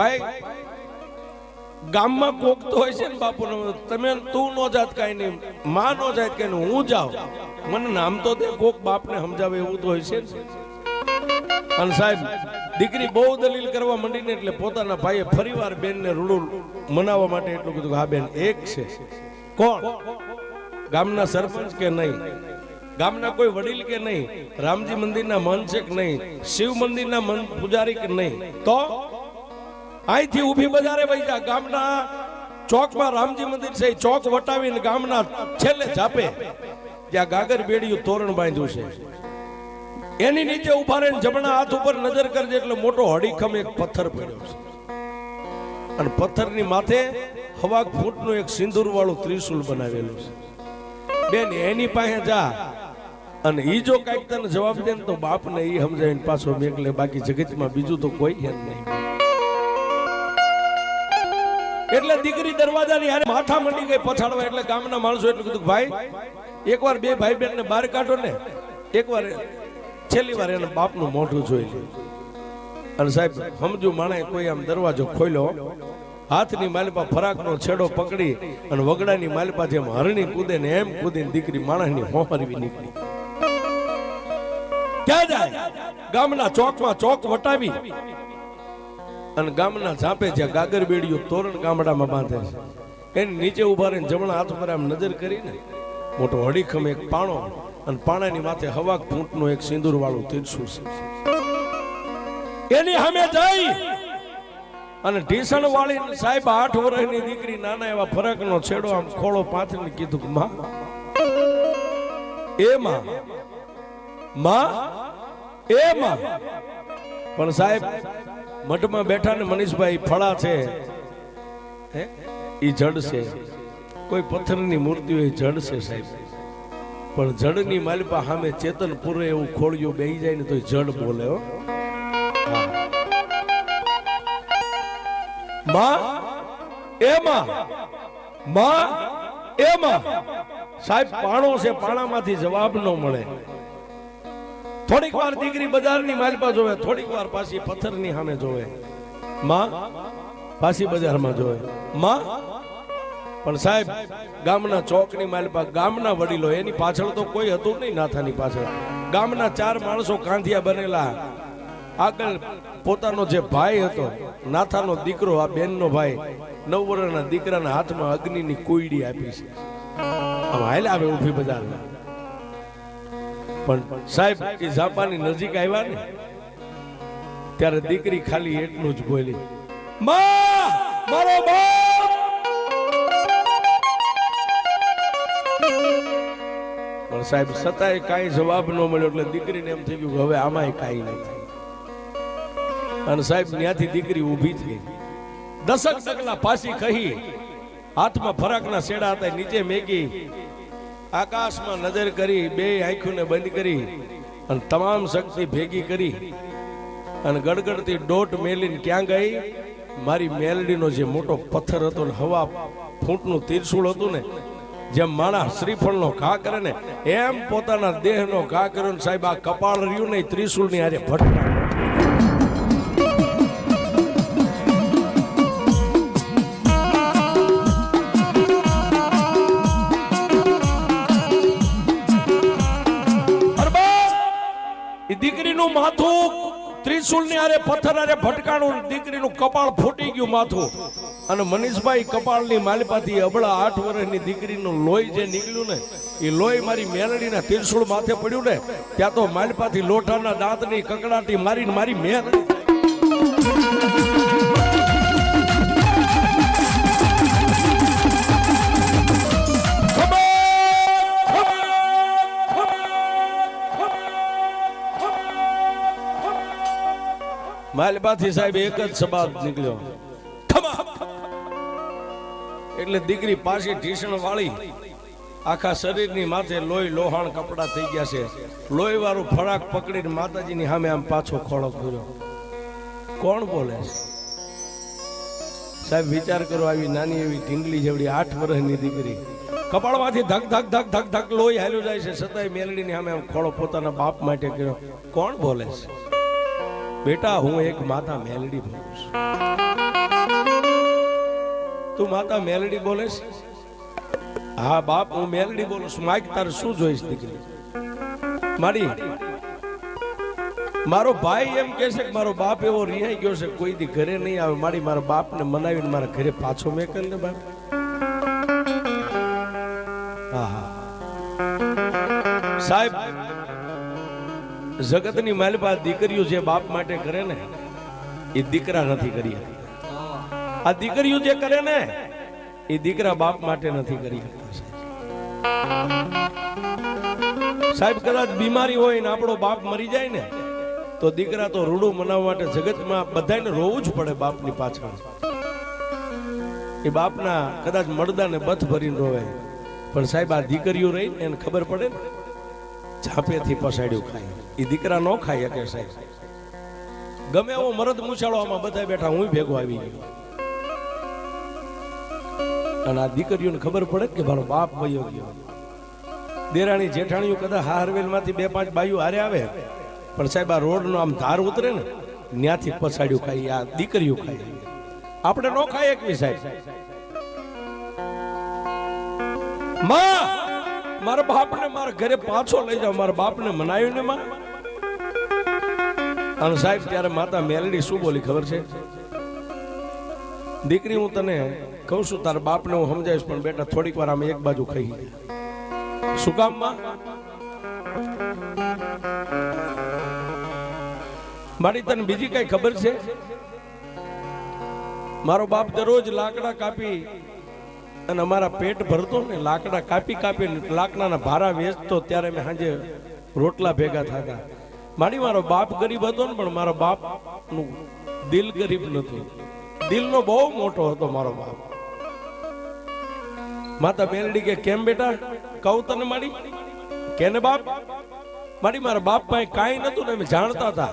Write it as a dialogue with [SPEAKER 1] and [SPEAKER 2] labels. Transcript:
[SPEAKER 1] ભાઈ, ગામમાં કોક તો હોય છે ને બાપુ તમે તું નો જાત કઈ નહીં, માં નો જાત કઈ નહીં, હું જાઉં. મને નામ તો દે, કોક બાપને સમજાવે એવું તો હોય છે અને સાહેબ, દીકરી બહુ દલીલ કરવા માંડીને એટલે પોતાના ભાઈએ ફરીવાર બેનને રૂડું મનાવવા માટે એટલું કીધું હા બેન, એક છે. કોણ? ગામના સરપંચ કે નહીં? ગામના કોઈ વડીલ કે નહીં? રામજી મંદિરના મન છે કે નહીં? શિવ મંદિરના મન પૂજારી કે નહીં? તો? અહીંથી ઊભી બજારે વહી જા. ગામના ચોકમાં રામજી મંદિર છે. ચોક વટાવીને ગામના છેલ્લે જાપે જ્યાં ગાગર બેડિયું તોરણ બાંધ્યું છે. એની નીચે ઊભા રહીને જમણા હાથ ઉપર નજર કરજે એટલે મોટો હડીખમ એક પથ્થર પડ્યો છે. અને પથ્થરની માથે હવા ફૂટનું એક સિંદૂર વાળું ત્રિશુલ બનાવેલું છે. બેન, એની પાસે જા. અને એ જો કાંઈક તને જવાબ દે ને તો બાપને એ સમજાવીને પાછો મેકલે બાકી જગતમાં બીજું તો કોઈ જ નહીં. એટલે દીકરી દરવાજાની હારે માથા મંડી ગઈ પછાડવા એટલે ગામના માણસો એટલું કીધું ભાઈ, એકવાર બે ભાઈ બેન ને બહાર કાઢો ને, એકવાર છેલ્લી વાર એના બાપનું મોઢું જોઈ લે. અને સાહેબ સમજુ માણે કોઈ આમ દરવાજો ખોલ્યો, હાથની માલિપા ફરાકનો છેડો પકડી અને વગડાની માલિપા જેમ હરણી કૂદે ને એમ કૂદીને દીકરી માણસની હોહરવી નીકળી. ક્યાં જાય? ગામના ચોકમાં ચોક વટાવી અને ગામના ઝાપે જ્યાં ગાગર બેડીઓ તોરણ ગામડામાં બાંધે છે. એની નીચે ઊભા રહીને જમણા હાથ પર આમ નજર કરીને મોટો હડીખમ એક પાણો અને પાણાની માથે હવાક ફૂંટનું એક સિંદૂર વાળું તીરસું છે. એની સામે જઈ અને ઢીસણ વાળી સાહેબ આઠ વર્ષની દીકરી નાના એવા ફરકનો છેડો આમ ખોળો પાથરીને કીધું કે, માં, એ માં માં, એ માં. પણ સાહેબ મઠમાં બેઠા ને મનીષભાઈ ફળા છે, હે? એ જડ છે. કોઈ પથ્થરની મૂર્તિ હોય જડ છે સાહેબ. પણ જડની માલિપા સામે ચેતન પૂરે એવું ખોળિયું બેહી જાય ને તો જડ બોલે, હો. માં એમાં માં એમાં સાહેબ, પાણો છે, પાણામાંથી જવાબ ન મળે. થોડીક વાર દીકરી બજારની માલપા જોવે, થોડીક વાર પાછી પથ્થરની સામે જોવે. માં, પાછી બજારમાં જોવે. માં, પણ સાહેબ, ગામના ચોકની માલપા ગામના વડીલો, એની પાછળ તો કોઈ હતું નહીં નાથાની પાછળ. ગામના ચાર માણસો કાંધિયા બનેલા. આગળ પોતાનો જે ભાઈ હતો, નાથાનો દીકરો, આ બેનનો ભાઈ નવ વર્ષના દીકરાના હાથમાં અગ્નિની કોયડી આપી છે. હવે હાલ આવે ઊભી બજારમાં. પણ સાહેબ, એ ઝાપાની નજીક આવ્યા ને, ત્યારે દીકરી ખાલી એટલું જ બોલી સાહેબ સતાય કાંઈ જવાબ ન મળ્યો, એટલે દીકરીને એમ થઈ ગયું કે હવે આમાંય કાંઈ નથી અને સાહેબ, ત્યાંથી દીકરી ઊભી થઈ. દસક ડગલા પાછી કહી, હાથમાં ફરાકના શેડા હતા, નીચે મેગી આકાશમાં નજર કરી, બે આંખોને બંધ કરી અને તમામ શક્તિ ભેગી કરી અને ગડગડતી ડોટ મેલીને ક્યાં ગઈ? મારી મેલડીનો જે મોટો પથ્થર હતો ને, હવા ફૂંટનું તીરસુળ હતું ને, જેમ માણસ શ્રીફળનો ઘા કરે ને, એમ પોતાના દેહનો ઘા કર્યો ને, સાહેબ, આ કપાળ રહ્યું નહીં, ત્રિશુળની આરે ભટકા દીકરીનું માથું ત્રિશુલની આરે પથ્થર આરે ભટકાણું દીકરીનું કપાળ ફૂટી ગયું માથું. અને મનીષભાઈ કપાળની માલિપાથી અબળા આઠ વર્ષની દીકરીનું લોહી જે નીકળ્યું ને, એ લોહી મારી મેલડીના ત્રિશુળ માથે પડ્યું ને, ત્યાં તો માલિપાથી લોઠાના દાંતની કકડાટી મારીને મારી મેલડી માલબાથી સાહેબ એક જ સબાબ નીકળ્યો. એટલે દીકરી પાછી ઢીસણ વાળી. આખા શરીરની માથે લોહી લોહાણ કપડા થઈ ગયા છે. લોહી વાળું ફરાક પકડીને માતાજીની સામે આમ પાછો ખોળો કર્યો કોણ બોલે સાહેબ વિચાર કરો આવી નાની એવી ઢીંગલી જેવડી આઠ વર્ષની દીકરી. કપાળમાંથી ધક ધક ધક ધક ધક લોહી હાલ્યું જાય છે. છતાંય મેલડીની સામે આમ ખોળો પોતાના બાપ માટે કર્યો. કોણ બોલે છે? બેટા, હું એક માતા મેલડી બોલું તું માતા મેલડી બોલે છે હા, બાપ, હું મેલડી બોલું છું. માઇક તારે શું જોઈશ દીકરી? મારી, મારો ભાઈ એમ કે છે કે મારો બાપ એવો રિહાઈ ગયો છે, કોઈ દી ઘરે નહીં આવે. મારી, મારા બાપને મનાવીને મારા ઘરે પાછો કરી ને બાપ. હા હા સાહેબ જગતની માલપા દીકરીઓ જે બાપ માટે કરે ને, એ દીકરા નથી કરી આ દીકરીઓ જે કરે ને, એ દીકરા બાપ માટે નથી કરી સાહેબ. કદાચ બીમારી હોય ને આપણો બાપ મરી જાય ને, તો દીકરા તો રૂડું મનાવવા માટે જગતમાં બધાને રોવું જ પડે બાપની પાછળ. એ બાપના કદાચ મળદાને બથ ભરીને રોવે. પણ સાહેબ, આ દીકરીઓ રહી ને એને ખબર પડે ને? ઝાંપેથી પસાડ્યું ખાય. એ દીકરા ન ખાય કે સાહેબ. ગમે એવો મરદ મૂછાળો આમાં બધા બેઠા, હું ભેગો આવી ગયો. અને આ દીકરીઓને ખબર પડે કે મારો બાપ વયો ગયો. દેરાણી જેઠાણીઓ કદાચ હારવેલમાંથી બે પાંચ બાયું હારે આવે, પણ સાહેબ આ રોડ નો આમ ધાર ઉતરે ને ત્યાંથી પછાડ્યું ખાઈ આ દીકરીઓ ખાય. આપણે નો ખાય એકવી સાહેબ. માં! મારા બાપને મારા ઘરે પાછો લઈ જાઓ. મારા બાપને મનાવ્યું ને માં? અને સાહેબ, ત્યારે માતા મેલડી શું બોલી ખબર છે? દીકરી, હું તને કહું છું, તારા બાપને હું સમજાવીશ, પણ બેટા, થોડીક વાર અમે એક બાજુ ખાઈ શું કામ, માં? મારી તને બીજી કઈ ખબર છે? મારો બાપ દરરોજ લાકડા કાપી અને અમારા પેટ ભરતો ને લાકડા કાપી કાપી લાકડાના ભારા વેચતો ત્યારે મેં સાંજે રોટલા ભેગા થતા. મારી મારો બાપ ગરીબ હતો ને, પણ મારો બાપનું દિલ ગરીબ નતું દિલનો બહુ મોટો હતો મારો બાપ. માતા મેલડી કે, કેમ બેટા? કહું તને મારી? કેને બાપ? મારી મારા બાપ પાસે કાંઈ નતું ને અમે જાણતા હતા.